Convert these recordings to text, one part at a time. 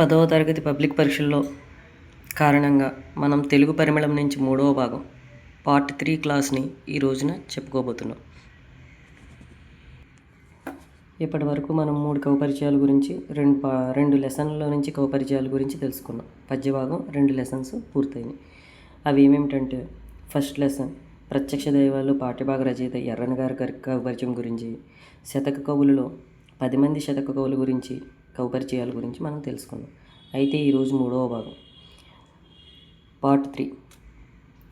పదవ తరగతి పబ్లిక్ పరీక్షల్లో కారణంగా మనం తెలుగు పరిమళం నుంచి మూడవ భాగం పార్ట్ త్రీ క్లాస్ని ఈ రోజున చెప్పుకోబోతున్నాం. ఇప్పటి వరకు మనం మూడు కవపరిచయాల గురించి రెండు పా రెండు లెసన్ల నుంచి కవపరిచయాల గురించి తెలుసుకున్నాం. పద్య భాగం రెండు లెసన్స్ పూర్తయినాయి. అవి ఏమేమిటంటే ఫస్ట్ లెసన్ ప్రత్యక్ష దైవాలు పాఠ్యభాగ రచయిత ఎర్రన్ గారి గారి కవపరిచయం గురించి శతక కవులలో పది మంది శతక కవుల గురించి కౌపరిచయాల గురించి మనం తెలుసుకుందాం. అయితే ఈరోజు మూడవ భాగం. Part three.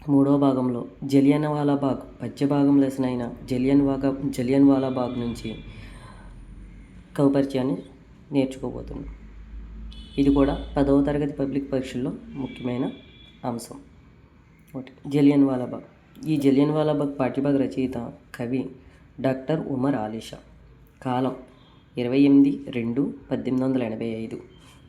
మూడవ భాగంలో జలియన్ వాలా బాగ్ మధ్య భాగం లెసన్ అయిన జలియన్ వాగా జలియన్ వాలా బాగ్ నుంచి కౌపరిచయాన్ని నేర్చుకోబోతున్నాం. ఇది కూడా పదవ తరగతి పబ్లిక్ పరీక్షల్లో ముఖ్యమైన అంశం. ఒకటి. జలియన్ వాలాబాగ్ ఈ జలియన్ వాలాబాగ్ పాఠ్యభాగ రచయిత కవి డాక్టర్ ఉమర్ ఆలీషా. కాలం ఇరవై ఎనిమిది రెండు పద్దెనిమిది వందల ఎనభై ఐదు.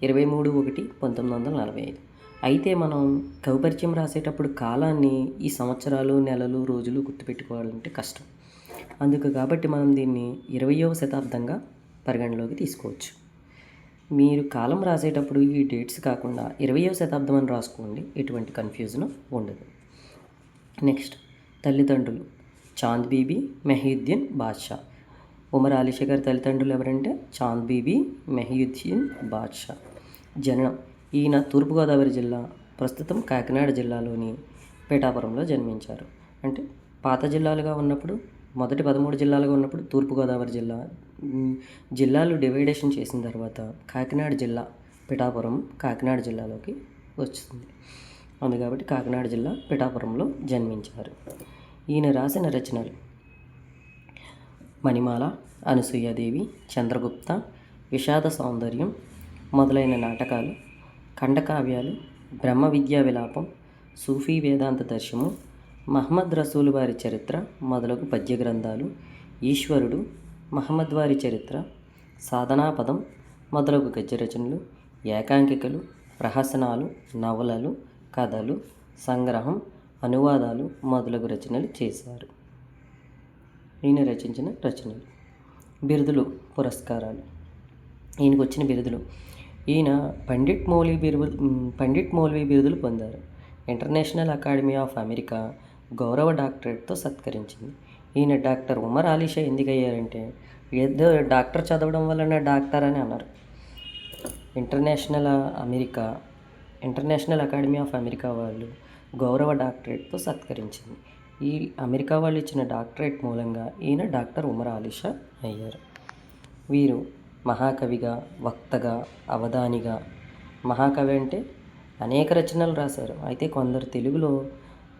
ఇరవై మూడు ఒకటి పంతొమ్మిది వందల నలభై ఐదు. అయితే మనం కవిపరిచయం రాసేటప్పుడు కాలాన్ని ఈ సంవత్సరాలు నెలలు రోజులు గుర్తుపెట్టుకోవాలంటే కష్టం. అందుకు కాబట్టి మనం దీన్ని ఇరవయవ శతాబ్దంగా పరిగణలోకి తీసుకోవచ్చు. మీరు కాలం రాసేటప్పుడు ఈ డేట్స్ కాకుండా ఇరవయవ శతాబ్దం అని రాసుకోండి ఎటువంటి కన్ఫ్యూజన్ ఉండదు. నెక్స్ట్ తల్లిదండ్రులు. చాంద్ బీబీ మెహీద్దీన్ బాద్షా. ఉమర్ ఆలిషా గారి తల్లిదండ్రులు ఎవరంటే చాంద్ బీబీ మెహయుద్దీన్ బాద్షా. జననం ఈయన తూర్పుగోదావరి జిల్లా ప్రస్తుతం కాకినాడ జిల్లాలోని పేటాపురంలో జన్మించారు. అంటే పాత జిల్లాలుగా ఉన్నప్పుడు మొదటి పదమూడు జిల్లాలుగా ఉన్నప్పుడు తూర్పుగోదావరి జిల్లా జిల్లాలు డివైడేషన్ చేసిన తర్వాత కాకినాడ జిల్లా పిఠాపురం కాకినాడ జిల్లాలోకి వచ్చింది. అందు కాబట్టి కాకినాడ జిల్లా పిఠాపురంలో జన్మించారు. ఈయన రాసిన రచనలు మణిమాల అనసూయాదేవి చంద్రగుప్త విషాద సౌందర్యం మొదలైన నాటకాలు ఖండకావ్యాలు బ్రహ్మ విద్యా విలాపం సూఫీ వేదాంత దర్శము మహమ్మద్ రసూలు వారి చరిత్ర మొదలగు పద్య గ్రంథాలు ఈశ్వరుడు మహమ్మద్ వారి చరిత్ర సాధనాపదం మొదలగు గద్యరచనలు ఏకాంకికలు ప్రహసనాలు నవలలు కథలు సంగ్రహం అనువాదాలు మొదలగు రచనలు చేశారు. ఈయన రచించిన రచనలు. బిరుదులు పురస్కారాలు. ఈయనకు వచ్చిన బిరుదులు. ఈయన పండిట్ మౌలి బిరుదు పండిట్ మౌలి బిరుదులు పొందారు. ఇంటర్నేషనల్ అకాడమీ ఆఫ్ అమెరికా గౌరవ డాక్టరేట్తో సత్కరించింది. ఈయన డాక్టర్ ఉమర్ ఆలీషా ఎందుకు అయ్యారంటే ఏదో డాక్టర్ చదవడం వలన డాక్టర్ అని అన్నారు. International America international academy of America వాళ్ళు గౌరవ డాక్టరేట్తో సత్కరించింది. ఈ అమెరికా వాళ్ళు ఇచ్చిన డాక్టరేట్ మూలంగా ఈయన డాక్టర్ ఉమర్ ఆలీషా అయ్యారు. వీరు మహాకవిగా వక్తగా అవధానిగా మహాకవి అంటే అనేక రచనలు రాశారు. అయితే కొందరు తెలుగులో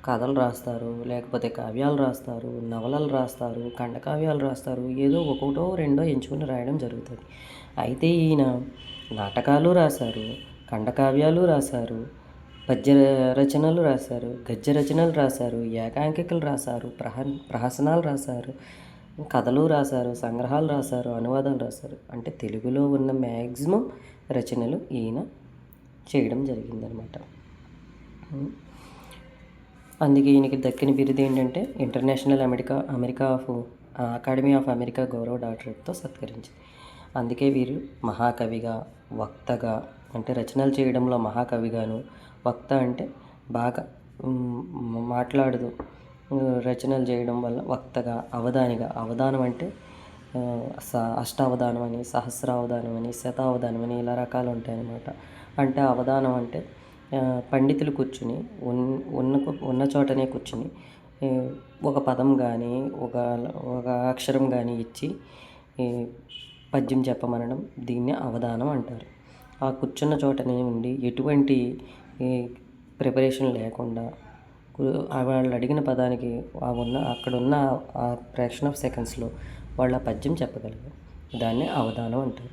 కథలు రాస్తారు లేకపోతే కావ్యాలు రాస్తారు నవలలు రాస్తారు ఖండకావ్యాలు రాస్తారు ఏదో ఒకటో రెండో ఎంచుకుని రాయడం జరుగుతుంది. అయితే ఈయన నాటకాలు రాశారు ఖండకావ్యాలు రాశారు పద్య రచనలు రాశారు గద్య రచనలు రాశారు ఏకాంకికలు రాశారు ప్రహ ప్రహసనాలు రాశారు కథలు రాశారు సంగ్రహాలు రాశారు అనువాదాలు రాశారు. అంటే తెలుగులో ఉన్న మ్యాక్సిమం రచనలు ఈయన చేయడం జరిగిందనమాట అందుకే ఈయనకి దక్కిన బిరుదు ఏంటంటే international America America of academy of America గౌరవ డాక్టరేట్తో సత్కరించింది. అందుకే వీరు మహాకవిగా వక్తగా అంటే రచనలు చేయడంలో మహాకవిగాను వక్త అంటే బాగా మాట్లాడుతూ మాట్లాడదు రచనలు చేయడం వల్ల వక్తగా అవధానిగా అవధానం అంటే స అష్టావధానం అని సహస్రావధానం అని శతావధానం అని ఇలా రకాలు ఉంటాయన్నమాట. అంటే అవధానం అంటే పండితులు కూర్చుని ఉన్ ఉన్న ఉన్న చోటనే కూర్చుని ఒక పదం కానీ ఒక ఒక అక్షరం కానీ ఇచ్చి పద్యం చెప్పమనడం దీన్ని అవధానం అంటారు. ఆ కూర్చున్న చోటనే ఉండి ఎటువంటి ఈ, ప్రిపరేషన్ లేకుండా వాళ్ళు అడిగిన పదానికి ఆ ఉన్న అక్కడ ఉన్న ఆ ఫ్రాక్షన్ ఆఫ్ సెకండ్స్లో వాళ్ళ పద్యం చెప్పగలరు. దాన్ని అవధానం అంటారు.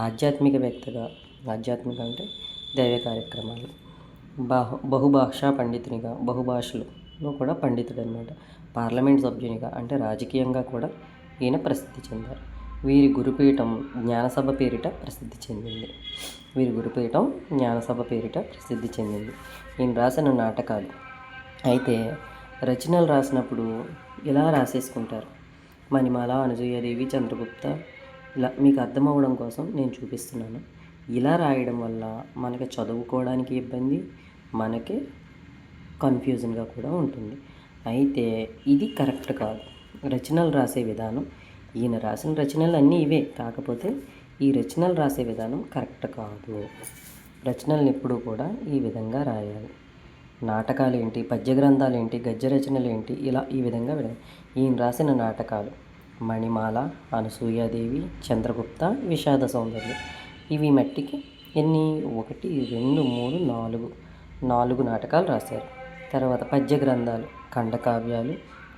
ఆధ్యాత్మిక వ్యక్తిగా ఆధ్యాత్మిక అంటే దైవ కార్యక్రమాలు. బాహు బహుభాషా పండితునిగా బహుభాషలో కూడా పండితుడు అనమాట పార్లమెంట్ సభ్యునిగా అంటే రాజకీయంగా కూడా ఈయన ప్రసిద్ధి చెందారు. వీరి గురుపీఠం జ్ఞానసభ పేరిట ప్రసిద్ధి చెందింది. వీరి గురుపీఠం జ్ఞానసభ పేరిట ప్రసిద్ధి చెందింది. ఈయన రాసిన నాటకాలు. అయితే రచనలు రాసినప్పుడు ఇలా రాసేసుకుంటారు? మణిమాల అనుజయ్యదేవి చంద్రగుప్త ఇలా మీకు అర్థమవ్వడం కోసం నేను చూపిస్తున్నాను. ఇలా రాయడం వల్ల మనకి చదువుకోవడానికి ఇబ్బంది మనకి కన్ఫ్యూజన్గా కూడా ఉంటుంది. అయితే ఇది కరెక్ట్ కాదు. రచనలు రాసే విధానం ఈయన రాసిన రచనలు అన్నీ ఇవే. కాకపోతే ఈ రచనలు రాసే విధానం కరెక్ట్ కాదు. రచనలను ఎప్పుడూ కూడా ఈ విధంగా రాయాలి. నాటకాలు ఏంటి పద్య గ్రంథాలు ఏంటి గద్య రచనలు ఏంటి ఇలా ఈ విధంగా ఈయన రాసిన నాటకాలు మణిమాల అనసూయాదేవి చంద్రగుప్త విషాద సౌందర్యం. ఇవి మట్టికి ఎన్ని? ఒకటి రెండు మూడు నాలుగు. నాలుగు నాటకాలు రాశారు. తర్వాత పద్య గ్రంథాలు ఖండకావ్యాలు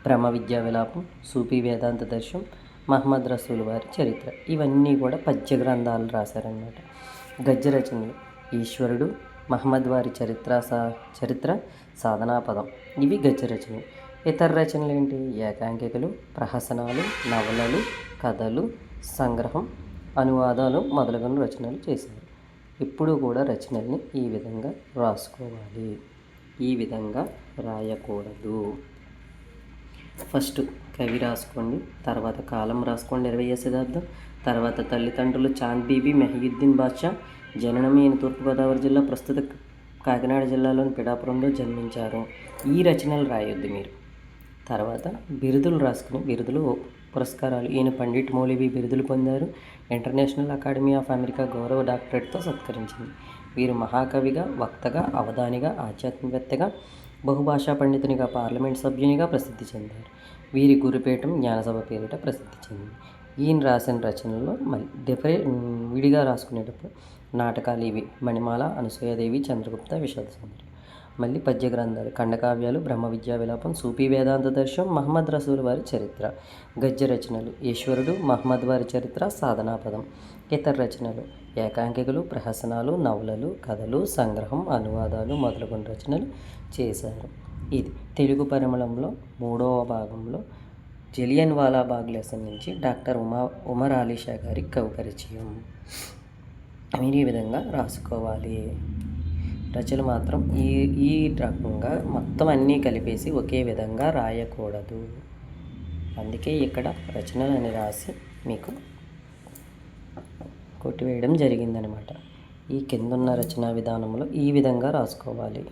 బ్రహ్మ విద్యా విలాపం సూఫీ వేదాంత దర్శనం మహమ్మద్ రసూల్ వారి చరిత్ర. ఇవన్నీ కూడా పద్య గ్రంథాలు రాశారనమాట గద్య రచనలు ఈశ్వరుడు మహమ్మద్ వారి చరిత్ర సా చరిత్ర సాధనా పదం. ఇవి గద్య రచనలు ఇతర రచనలు ఏంటి? ఏకాంకికలు ప్రహసనాలు నవలలు కథలు సంగ్రహం అనువాదాలు మొదలగున రచనలు చేశారు. ఇప్పుడు కూడా రచనల్ని ఈ విధంగా రాసుకోవాలి. ఈ విధంగా రాయకూడదు. ఫస్ట్ కవి రాసుకోండి తర్వాత కాలం రాసుకోండి ఇరవై శతాబ్దం. తర్వాత తల్లిదండ్రులు చాంద్ బీబీ మెహయుద్దీన్ బాద్షా జననం ఈయన తూర్పుగోదావరి జిల్లా ప్రస్తుత కాకినాడ జిల్లాలోని పిడాపురంలో జన్మించారు. ఈ రచనలు రాయొద్దు మీరు. తర్వాత బిరుదులు రాసుకుని బిరుదులు పురస్కారాలు. ఈయన పండిట్ మౌలివి బిరుదులు పొందారు. ఇంటర్నేషనల్ అకాడమీ ఆఫ్ అమెరికా గౌరవ డాక్టరేట్తో సత్కరించింది. వీరు మహాకవిగా వక్తగా అవధానిగా ఆధ్యాత్మికవేత్తగా బహుభాషా పండితునిగా పార్లమెంట్ సభ్యునిగా ప్రసిద్ధి చెందారు. వీరి గురుపీఠం జ్ఞానసభ పేరిట ప్రసిద్ధి చెందింది. ఈయన రాసిన రచనల్లో మళ్ళీ డిఫరే విడిగా రాసుకునేటప్పుడు నాటకాలు ఇవి. మణిమాల అనసూయదేవి చంద్రగుప్త విషాద సుందరి మళ్ళీ పద్య గ్రంథాలు ఖండకావ్యాలు బ్రహ్మ విద్యా విలాపం సూఫీ వేదాంత దర్శనం మహమ్మద్ రసూల్ వారి చరిత్ర. గద్య రచనలు. ఈశ్వరుడు మహమ్మద్ వారి చరిత్ర సాధనాపదం ఇతర రచనలు. ఏకాంకికలు ప్రహసనాలు నవలలు కథలు సంగ్రహం అనువాదాలు మొదలగున రచనలు చేశారు. ఇది తెలుగు పరిమళంలో మూడవ భాగంలో జలియన్ వాలా బాగ్ లెసన్ నుంచి డాక్టర్ ఉమా ఉమర్ ఆలీషా గారి కవి పరిచయం. మీరు ఈ విధంగా రాసుకోవాలి. రచనలు మాత్రం ఈ ఈ రకంగా మొత్తం అన్నీ కలిపేసి ఒకే విధంగా రాయకూడదు. అందుకే ఇక్కడ రచనలు అని రాసి మీకు కొట్టివేయడం జరిగిందనమాట. ఈ కిందున్న రచనా విధానంలో ఈ విధంగా రాసుకోవాలి.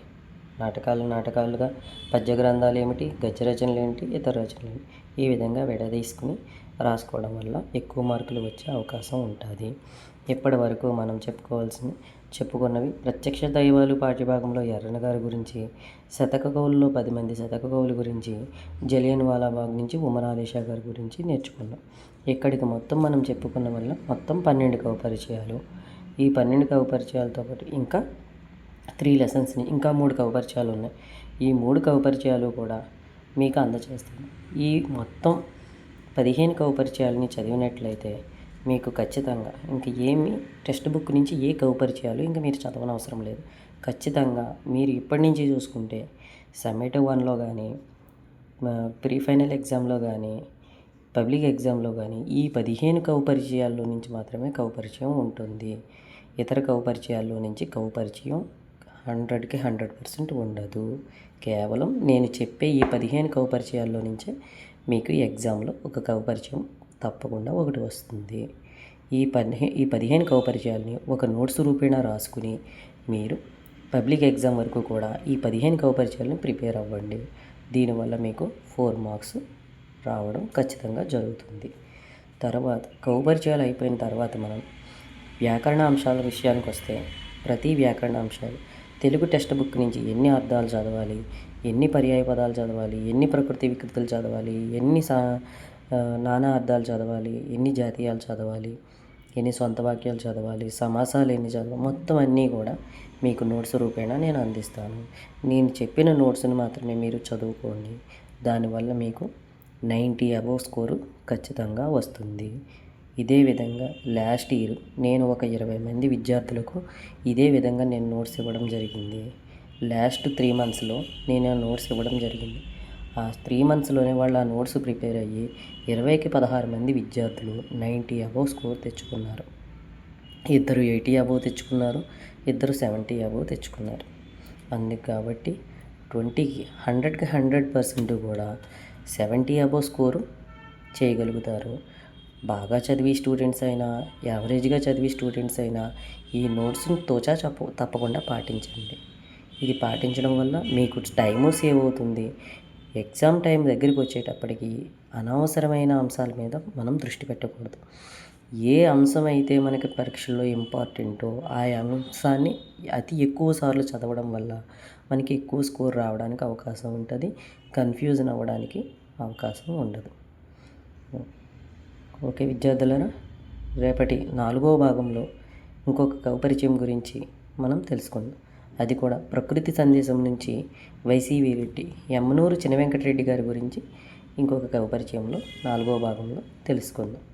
నాటకాలు నాటకాలుగా పద్య గ్రంథాలు ఏమిటి గద్య రచనలు ఏంటి ఇతర రచనలు ఏమిటి ఈ విధంగా విడదీసుకుని రాసుకోవడం వల్ల ఎక్కువ మార్కులు వచ్చే అవకాశం ఉంటుంది. ఇప్పటి వరకు మనం చెప్పుకోవాల్సిన చెప్పుకున్నవి ప్రత్యక్ష దైవాలు పాఠ్యభాగంలో ఎర్రన గారి గురించి శతక కవుల్లో పది మంది శతక కవుల గురించి జలియన్ వాలాబాగ్ నుంచి ఉమర్ ఆలీషా గారి గురించి నేర్చుకున్నాం. ఇక్కడికి మొత్తం మనం చెప్పుకున్న వల్ల మొత్తం పన్నెండు కవ పరిచయాలు. ఈ పన్నెండు కవ పరిచయాలతో పాటు ఇంకా త్రీ లెసన్స్ని ఇంకా మూడు కవ పరిచయాలు ఉన్నాయి. ఈ మూడు కవ పరిచయాలు కూడా మీకు అందజేస్తాను ఈ మొత్తం పదిహేను కౌపరిచయాలని చదివినట్లయితే మీకు ఖచ్చితంగా ఇంక ఏమి టెక్స్ట్ బుక్ నుంచి ఏ కౌపరిచయాలు ఇంకా మీరు చదవనవసరం లేదు. ఖచ్చితంగా మీరు ఇప్పటి నుంచి చూసుకుంటే సమ్మేటివ్ వన్లో కానీ ప్రీ ఫైనల్ ఎగ్జామ్లో కానీ పబ్లిక్ ఎగ్జామ్లో కానీ ఈ పదిహేను కౌపరిచయాల్లో నుంచి మాత్రమే కౌపరిచయం ఉంటుంది. ఇతర కౌపరిచయాల్లో నుంచి కౌపరిచయం హండ్రెడ్కి హండ్రెడ్ పర్సెంట్ ఉండదు. కేవలం నేను చెప్పే ఈ పదిహేను కౌపరిచయాల్లో నుంచే మీకు ఎగ్జామ్లో ఒక కవపరిచయం తప్పకుండా ఒకటి వస్తుంది. ఈ పదిహే ఈ పదిహేను కవపరిచయాల్ని ఒక నోట్స్ రూపేణా రాసుకుని మీరు పబ్లిక్ ఎగ్జామ్ వరకు కూడా ఈ పదిహేను కవపరిచయాలను ప్రిపేర్ అవ్వండి. దీనివల్ల మీకు ఫోర్ మార్క్స్ రావడం ఖచ్చితంగా జరుగుతుంది. తర్వాత కౌపరిచయాలు అయిపోయిన తర్వాత మనం వ్యాకరణ అంశాల విషయానికి వస్తే ప్రతి వ్యాకరణ అంశాలు తెలుగు టెక్స్ట్ బుక్ నుంచి ఎన్ని అర్థాలు చదవాలి ఎన్ని పర్యాయ పదాలు చదవాలి ఎన్ని ప్రకృతి వికృతులు చదవాలి ఎన్ని సా నానా అర్థాలు చదవాలి ఎన్ని జాతీయాలు చదవాలి ఎన్ని సొంత వాక్యాలు చదవాలి సమాసాలు ఎన్ని చదవాలి మొత్తం అన్నీ కూడా మీకు నోట్స్ రూపేణా నేను అందిస్తాను. నేను చెప్పిన నోట్స్ని మాత్రమే మీరు చదువుకోండి. దానివల్ల మీకు నైంటీ అబవ్ స్కోరు ఖచ్చితంగా వస్తుంది. ఇదే విధంగా లాస్ట్ ఇయర్ నేను ఒక ఇరవై మంది విద్యార్థులకు ఇదే విధంగా నేను నోట్స్ ఇవ్వడం జరిగింది. లాస్ట్ త్రీ మంత్స్లో నేను ఆ నోట్స్ ఇవ్వడం జరిగింది. ఆ త్రీ మంత్స్లోనే వాళ్ళు ఆ నోట్స్ ప్రిపేర్ అయ్యి ఇరవైకి పదహారు మంది విద్యార్థులు నైంటీ అబవ్ స్కోర్ తెచ్చుకున్నారు. ఇద్దరు ఎయిటీ అబవ్ తెచ్చుకున్నారు ఇద్దరు సెవెంటీ అబవ్ తెచ్చుకున్నారు. అందుకు కాబట్టి ట్వంటీకి హండ్రెడ్కి హండ్రెడ్ పర్సెంట్ కూడా సెవెంటీ అబవ్ స్కోరు చేయగలుగుతారు. బాగా చదివి స్టూడెంట్స్ అయినా యావరేజ్గా చదివి స్టూడెంట్స్ అయినా ఈ నోట్స్ని తోచా చెప్ప తప్పకుండా పాటించండి. ఇది పాటించడం వల్ల మీకు టైము సేవ్ అవుతుంది. ఎగ్జామ్ టైం దగ్గరికి వచ్చేటప్పటికి అనవసరమైన అంశాల మీద మనం దృష్టి పెట్టకూడదు. ఏ అంశం అయితే మనకి పరీక్షల్లో ఇంపార్టెంటో ఆ అంశాన్ని అతి ఎక్కువ సార్లు చదవడం వల్ల మనకి ఎక్కువ స్కోర్ రావడానికి అవకాశం ఉంటుంది. కన్ఫ్యూజన్ అవ్వడానికి అవకాశం ఉండదు. ఓకే విద్యార్థులరా రేపటి నాలుగో భాగంలో ఇంకొక కవి పరిచయం గురించి మనం తెలుసుకుందాం. అది కూడా ప్రకృతి సందేశం నుంచి వైసీవి రెడ్డి యమ్మనూరు చిన్న వెంకటరెడ్డి గారి గురించి ఇంకొక కవి పరిచయంలో నాలుగో భాగంలో తెలుసుకుందాం.